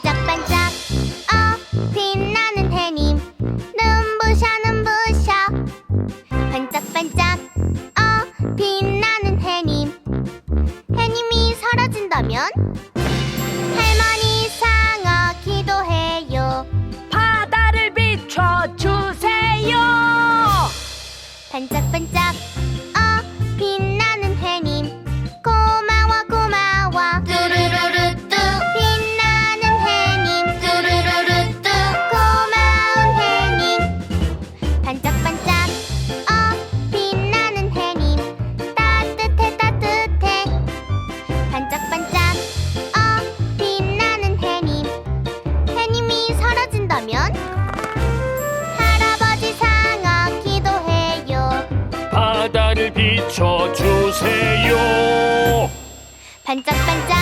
반짝반짝. 어 빛나는 해님. 눈부셔 눈부셔. 반짝반짝. 어 빛나는 해님. 해님이 사라진다면? 할머니 상어 기도해요. 바다를 비춰주세요. 반짝반짝 바다를 비춰주세요. 반짝반짝